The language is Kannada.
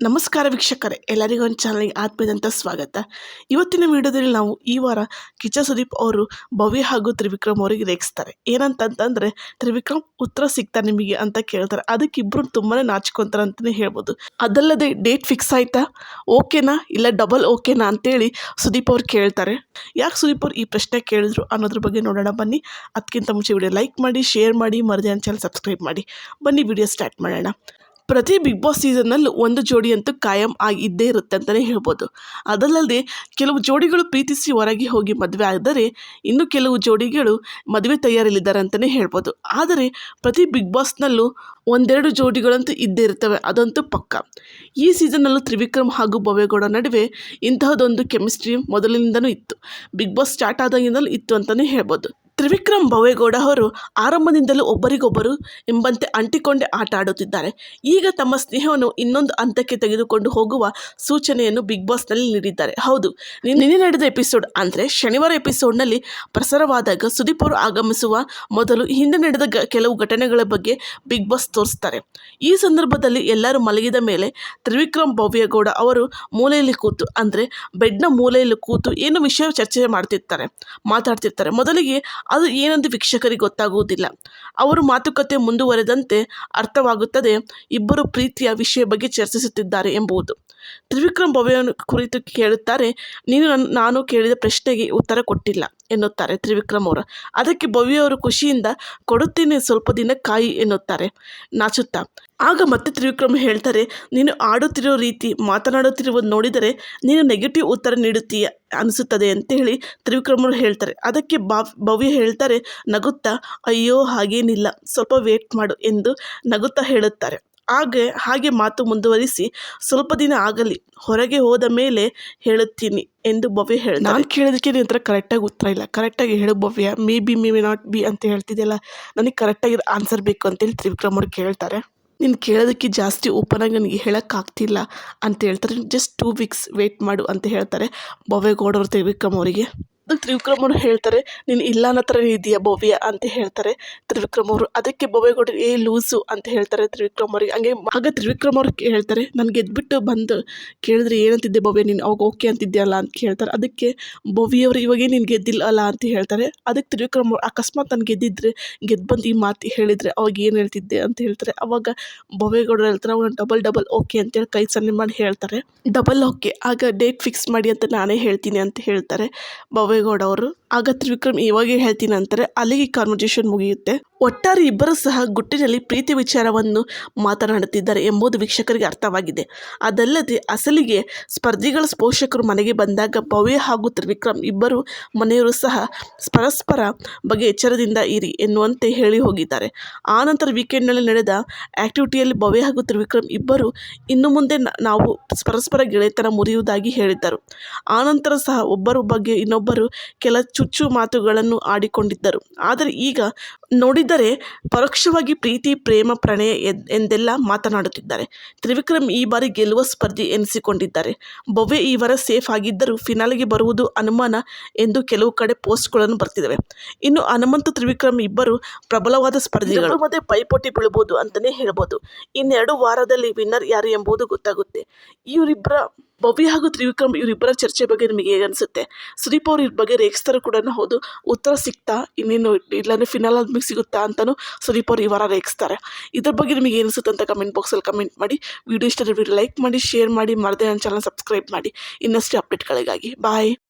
ನಮಸ್ಕಾರ ವೀಕ್ಷಕರೇ, ಎಲ್ಲರಿಗೂ ಒಂದು ಚಾನಲ್ಗೆ ಆತ್ಮೀಯದಂಥ ಸ್ವಾಗತ. ಇವತ್ತಿನ ವಿಡಿಯೋದಲ್ಲಿ ನಾವು ಈ ವಾರ ಕಿಚ್ಚ ಸುದೀಪ್ ಅವರು ಭವ್ಯ ಹಾಗೂ ತ್ರಿವಿಕ್ರಮ್ ಅವರಿಗೆ ರೇಗಿಸ್ತಾರೆ. ಏನಂತಂತಂದರೆ, ತ್ರಿವಿಕ್ರಮ್ ಉತ್ತರ ಸಿಗ್ತಾ ನಿಮಗೆ ಅಂತ ಕೇಳ್ತಾರೆ. ಅದಕ್ಕೆ ಇಬ್ರು ತುಂಬಾ ನಾಚ್ಕೊತಾರೆ ಅಂತಲೇ ಹೇಳ್ಬೋದು. ಅದಲ್ಲದೆ ಡೇಟ್ ಫಿಕ್ಸ್ ಆಯ್ತಾ? ಓಕೆನಾ ಇಲ್ಲ ಡಬಲ್ ಓಕೆನಾ ಅಂತೇಳಿ ಸುದೀಪ್ ಅವ್ರು ಕೇಳ್ತಾರೆ. ಯಾಕೆ ಸುದೀಪ್ ಅವ್ರು ಈ ಪ್ರಶ್ನೆ ಕೇಳಿದ್ರು ಅನ್ನೋದ್ರ ಬಗ್ಗೆ ನೋಡೋಣ ಬನ್ನಿ. ಅದಕ್ಕಿಂತ ಮುಂಚೆ ವಿಡಿಯೋ ಲೈಕ್ ಮಾಡಿ ಶೇರ್ ಮಾಡಿ, ಮರದೇ ಚಾನಲ್ ಸಬ್ಸ್ಕ್ರೈಬ್ ಮಾಡಿ. ಬನ್ನಿ ವಿಡಿಯೋ ಸ್ಟಾರ್ಟ್ ಮಾಡೋಣ. ಪ್ರತಿ ಬಿಗ್ ಬಾಸ್ ಸೀಸನ್ನಲ್ಲೂ ಒಂದು ಜೋಡಿ ಅಂತೂ ಕಾಯಂ ಆಗಿ ಇದ್ದೇ ಇರುತ್ತೆ ಅಂತಲೇ ಹೇಳ್ಬೋದು. ಅದಲ್ಲದೆ ಕೆಲವು ಜೋಡಿಗಳು ಪ್ರೀತಿಸಿ ಹೊರಗೆ ಹೋಗಿ ಮದುವೆ ಆದರೆ ಇನ್ನು ಕೆಲವು ಜೋಡಿಗಳು ಮದುವೆ ತಯಾರಲ್ಲಿದ್ದಾರೆ ಅಂತಲೇ ಹೇಳ್ಬೋದು. ಆದರೆ ಪ್ರತಿ ಬಿಗ್ ಬಾಸ್ನಲ್ಲೂ ಒಂದೆರಡು ಜೋಡಿಗಳಂತೂ ಇದ್ದೇ ಇರ್ತವೆ. ಅದಂತೂ ಪಕ್ಕ. ಈ ಸೀಸನ್ನಲ್ಲೂ ತ್ರಿವಿಕ್ರಮ್ ಹಾಗೂ ಭವೇಗೌಡ ನಡುವೆ ಇಂತಹದೊಂದು ಕೆಮಿಸ್ಟ್ರಿ ಮೊದಲಿನಿಂದನೂ ಇತ್ತು. ಬಿಗ್ ಬಾಸ್ ಸ್ಟಾರ್ಟ್ ಆದಾಗಿಂದಲೂ ಇತ್ತು ಅಂತಲೇ ಹೇಳ್ಬೋದು. ತ್ರಿವಿಕ್ರಮ್ ಭವೇಗೌಡ ಅವರು ಆರಂಭದಿಂದಲೂ ಒಬ್ಬರಿಗೊಬ್ಬರು ಎಂಬಂತೆ ಅಂಟಿಕೊಂಡೇ ಆಟ ಆಡುತ್ತಿದ್ದಾರೆ ಈಗ ತಮ್ಮ ಸ್ನೇಹವನ್ನು ಇನ್ನೊಂದು ಹಂತಕ್ಕೆ ತೆಗೆದುಕೊಂಡು ಹೋಗುವ ಸೂಚನೆಯನ್ನು ಬಿಗ್ ಬಾಸ್ನಲ್ಲಿ ನೀಡಿದ್ದಾರೆ. ಹೌದು, ನಿನ್ನೆ ನಡೆದ ಎಪಿಸೋಡ್ ಅಂದರೆ ಶನಿವಾರ ಎಪಿಸೋಡ್ನಲ್ಲಿ ಪ್ರಸಾರವಾದಾಗ ಸುದೀಪ್ ಅವರು ಆಗಮಿಸುವ ಮೊದಲು ಹಿಂದೆ ನಡೆದ ಗ, ಕೆಲವು ಘಟನೆಗಳ ಬಗ್ಗೆ ಬಿಗ್ ಬಾಸ್ ತೋರಿಸ್ತಾರೆ. ಈ ಸಂದರ್ಭದಲ್ಲಿ ಎಲ್ಲರೂ ಮಲಗಿದ ಮೇಲೆ ತ್ರಿವಿಕ್ರಮ್ ಭವ್ಯಗೌಡ ಅವರು ಮೂಲೆಯಲ್ಲಿ ಕೂತು, ಅಂದರೆ ಬೆಡ್ನ ಮೂಲೆಯಲ್ಲಿ ಕೂತು ಏನು ವಿಷಯ ಚರ್ಚೆ ಮಾಡ್ತಿರ್ತಾರೆ, ಮಾತಾಡ್ತಿರ್ತಾರೆ. ಮೊದಲಿಗೆ ಅದು ಏನೆಂದು ವೀಕ್ಷಕರಿಗೆ ಗೊತ್ತಾಗುವುದಿಲ್ಲ. ಅವರು ಮಾತುಕತೆ ಮುಂದುವರೆದಂತೆ ಅರ್ಥವಾಗುತ್ತದೆ ಇಬ್ಬರು ಪ್ರೀತಿಯ ವಿಷಯ ಬಗ್ಗೆ ಚರ್ಚಿಸುತ್ತಿದ್ದಾರೆ ಎಂಬುದು ತ್ರಿವಿಕ್ರಮ್ ಭವ್ಯವನ್ನು ಕುರಿತು ಕೇಳುತ್ತಾರೆ ನೀನು, ನಾನು ಕೇಳಿದ ಪ್ರಶ್ನೆಗೆ ಉತ್ತರ ಕೊಟ್ಟಿಲ್ಲ. ಎನ್ನುತ್ತಾರೆ ತ್ರಿವಿಕ್ರಮ್ ಅವರು ಅದಕ್ಕೆ ಭವ್ಯವರು ಖುಷಿಯಿಂದ ಕೊಡುತ್ತೇನೆ ಸ್ವಲ್ಪ ದಿನ ಕಾಯಿ ಎನ್ನುತ್ತಾರೆ. ನಾಚುತ್ತಾ, ಆಗ ಮತ್ತೆ ತ್ರಿವಿಕ್ರಮ್ ಹೇಳ್ತಾರೆ, ನೀನು ಆಡುತ್ತಿರೋ ರೀತಿ, ಮಾತನಾಡುತ್ತಿರುವುದು ನೋಡಿದರೆ ನೀನು ನೆಗೆಟಿವ್ ಉತ್ತರ ನೀಡುತ್ತೀಯ ಅನಿಸುತ್ತದೆ ಅಂತೇಳಿ ತ್ರಿವಿಕ್ರಮರು ಹೇಳ್ತಾರೆ. ಅದಕ್ಕೆ ಬಾವ್ ಭವ್ಯ ಹೇಳ್ತಾರೆ, ನಗುತ್ತಾ, ಅಯ್ಯೋ ಹಾಗೇನಿಲ್ಲ, ಸ್ವಲ್ಪ ವೇಟ್ ಮಾಡು ಎಂದು ನಗುತ್ತಾ ಹೇಳುತ್ತಾರೆ. ಹಾಗೆ ಹಾಗೆ ಮಾತು ಮುಂದುವರಿಸಿ, ಸ್ವಲ್ಪ ದಿನ ಆಗಲಿ, ಹೊರಗೆ ಹೋದ ಮೇಲೆ ಹೇಳುತ್ತೀನಿ ಎಂದು ಭವ್ಯ ಹೇಳ ನಾನು ಕೇಳೋದಕ್ಕೆ ನಿನ್ನ ಹತ್ರ ಕರೆಕ್ಟಾಗಿ ಉತ್ತರ ಇಲ್ಲ. ಕರೆಕ್ಟಾಗಿ ಹೇಳು Bhavya. May be may not be ಅಂತ ಹೇಳ್ತಿದ್ದೆಲ್ಲ ನನಗೆ ಕರೆಕ್ಟಾಗಿ ಆನ್ಸರ್ ಬೇಕು ಅಂತೇಳಿ ತ್ರಿವಿಕ್ರಮ್ ಅವ್ರು ಕೇಳ್ತಾರೆ. ನೀನು ಕೇಳೋದಕ್ಕೆ ಜಾಸ್ತಿ ಓಪನಾಗಿ ನನಗೆ ಹೇಳೋಕ್ಕಾಗ್ತಿಲ್ಲ ಅಂತ ಹೇಳ್ತಾರೆ. ಜಸ್ಟ್ ಟೂ ವೀಕ್ಸ್ ವೆಯ್ಟ್ ಮಾಡು ಅಂತ ಹೇಳ್ತಾರೆ ಭವ್ಯಗೌಡರು ತ್ರಿವಿಕ್ರಮ್ ಅವರಿಗೆ. ತ್ರಿವಿಕ್ರಮ್ ಅವರು ಹೇಳ್ತಾರೆ, ನೀನು ಇಲ್ಲ ಅನ್ನೋ ಥರ ಇದೆಯಾ ಭವ್ಯ ಅಂತ ಹೇಳ್ತಾರೆ. ತ್ರಿವಿಕ್ರಮ್ ಅವರು ಅದಕ್ಕೆ ಭವ್ಯಗೌಡರು, ಏ ಲೂಸು ಅಂತ ಹೇಳ್ತಾರೆ ತ್ರಿವಿಕ್ರಮ್ ಅವ್ರಿಗೆ ಹಂಗೆ ಆಗ ತ್ರಿವಿಕ್ರಮ್ ಅವ್ರು ಹೇಳ್ತಾರೆ ನನಗೆ ಎದ್ಬಿಟ್ಟು ಬಂದು ಕೇಳಿದ್ರೆ ಏನಂತಿದ್ದೆ ಭವ್ಯ? ನೀನು ಅವಾಗ ಓಕೆ ಅಂತಿದ್ಯಲ್ಲ? ಅಂತ ಕೇಳ್ತಾರೆ. ಅದಕ್ಕೆ ಭವ್ಯವರು, ಇವಾಗ ನೀನು ಗೆದ್ದಿಲ್ಲ ಅಲ್ಲ ಅಂತ ಹೇಳ್ತಾರೆ. ಅದಕ್ಕೆ ತ್ರಿವಿಕ್ರಮ್ ಅವ್ರು ಅಕಸ್ಮಾತ್ ನಾನು ಗೆದ್ದಿದ್ರೆ ಗೆದ್ದು ಬಂದು ಈ ಮಾತು ಹೇಳಿದರೆ ಅವಾಗ ಏನು ಹೇಳ್ತಿದ್ದೆ? ಅಂತ ಹೇಳ್ತಾರೆ. ಅವಾಗ ಭವ್ಯಗೌಡರು ಹೇಳ್ತಾರೆ, ಅವನು ಡಬಲ್ ಡಬಲ್ ಓಕೆ ಅಂತೇಳಿ ಕೈ ಸನ್ನೆ ಮಾಡಿ ಹೇಳ್ತಾರೆ. ಡಬಲ್ ಓಕೆ, ಆಗ ಡೇಟ್ ಫಿಕ್ಸ್ ಮಾಡಿ ಅಂತ ನಾನೇ ಹೇಳ್ತೀನಿ ಅಂತ ಹೇಳ್ತಾರೆ. ಭವ್ಯಗೌಡ ಅವರು ಆಗ ತ್ರಿವಿಕ್ರಮ್ ಇವಾಗೇ ಹೇಳ್ತೀನಿ ಅಂತಾರೆ, ಅಲ್ಲಿಗೆ ಕಾನ್ವರ್ಜೇಷನ್ ಮುಗಿಯುತ್ತೆ. ಒಟ್ಟಾರೆ ಇಬ್ಬರು ಸಹ ಗುಟ್ಟಿನಲ್ಲಿ ಪ್ರೀತಿ ವಿಚಾರವನ್ನು ಮಾತನಾಡುತ್ತಿದ್ದಾರೆ ಎಂಬುದು ವೀಕ್ಷಕರಿಗೆ ಅರ್ಥವಾಗಿದೆ. ಅದಲ್ಲದೆ ಅಸಲಿಗೆ ಸ್ಪರ್ಧಿಗಳ ಪೋಷಕರು ಮನೆಗೆ ಬಂದಾಗ ಭವ್ಯ ಹಾಗೂ ತ್ರಿವಿಕ್ರಮ್ ಇಬ್ಬರು ಮನೆಯವರು ಸಹ ಪರಸ್ಪರ ಬಗ್ಗೆ ಎಚ್ಚರದಿಂದ ಇರಿ ಎನ್ನುವಂತೆ ಹೇಳಿ ಹೋಗಿದ್ದಾರೆ. ಆನಂತರ ವೀಕೆಂಡ್ನಲ್ಲಿ ನಡೆದ ಆ್ಯಕ್ಟಿವಿಟಿಯಲ್ಲಿ ಭವ್ಯ ಹಾಗೂ ತ್ರಿವಿಕ್ರಮ್ ಇಬ್ಬರು ಇನ್ನು ಮುಂದೆ ನಾವು ಪರಸ್ಪರ ಗೆಳೆತನ ಮುರಿಯುವುದಾಗಿ ಹೇಳಿದ್ದರು. ಆನಂತರ ಸಹ ಒಬ್ಬರ ಬಗ್ಗೆ ಇನ್ನೊಬ್ಬರು ಕೆಲ ಚುಚ್ಚು ಮಾತುಗಳನ್ನು ಆಡಿಕೊಂಡಿದ್ದರು. ಆದರೆ ಈಗ ನೋಡಿದರೆ ಪರೋಕ್ಷವಾಗಿ ಪ್ರೀತಿ, ಪ್ರೇಮ, ಪ್ರಣಯ ಎಂದೆಲ್ಲ ಮಾತನಾಡುತ್ತಿದ್ದಾರೆ. ತ್ರಿವಿಕ್ರಮ್ ಈ ಬಾರಿ ಗೆಲ್ಲುವ ಸ್ಪರ್ಧಿ ಎನಿಸಿಕೊಂಡಿದ್ದಾರೆ. ಭವ್ಯ ಈ ವಾರ ಸೇಫ್ ಆಗಿದ್ದರೂ ಫಿನಾಲಿಗೆ ಬರುವುದು ಅನುಮಾನ ಎಂದು ಕೆಲವು ಕಡೆ ಪೋಸ್ಟ್ಗಳನ್ನು ಬರ್ತಿದ್ದಾವೆ. ಇನ್ನು ಹನುಮಂತು, ತ್ರಿವಿಕ್ರಮ್ ಇಬ್ಬರು ಪ್ರಬಲವಾದ ಸ್ಪರ್ಧಿಗಳು. ಮತ್ತೆ ಪೈಪೋಟಿ ಬೀಳ್ಬೋದು ಅಂತಲೇ ಹೇಳ್ಬೋದು. ಇನ್ನೆರಡು ವಾರದಲ್ಲಿ ವಿನ್ನರ್ ಯಾರು ಎಂಬುದು ಗೊತ್ತಾಗುತ್ತೆ. ಇವರಿಬ್ಬರ ಭವ್ಯ ಹಾಗೂ ತ್ರಿವಿಕ್ರಮ್ ಇವರಿಬ್ಬರ ಚರ್ಚೆ ಬಗ್ಗೆ ನಿಮಗೆ ಹೇಗೆ ಅನಿಸುತ್ತೆ? ಸುದೀಪ್ ಅವ್ರ ಬಗ್ಗೆ ರೇಗಿಸ್ತಾರೆ ಕೂಡ ಹೌದು. ಉತ್ತರ ಸಿಗ್ತಾ ಇನ್ನೇನು ಇಲ್ಲಾಂದರೆ ಫಿನಾಲ್ ಆದ್ಮೇಲೆ ಸಿಗುತ್ತಾ ಅಂತಲೂ ಸುದೀಪ್ ಅವ್ರು ಈ ವಾರ ರೇಗಿಸ್ತಾರೆ. ಇದ್ರ ಬಗ್ಗೆ ನಿಮಗೆ ಅನಿಸುತ್ತೆ ಅಂತ ಕಮೆಂಟ್ ಬಾಕ್ಸಲ್ಲಿ ಕಮೆಂಟ್ ಮಾಡಿ. ವಿಡಿಯೋ ಇಷ್ಟ ವಿಡಿಯೋ ಲೈಕ್ ಮಾಡಿ ಶೇರ್ ಮಾಡಿ. ಮರದೇ ನನ್ನ ಚಾನಲ್ ಸಬ್ಸ್ಕ್ರೈಬ್ ಮಾಡಿ. ಇನ್ನಷ್ಟು ಅಪ್ಡೇಟ್ಗಳಿಗಾಗಿ ಬಾಯ್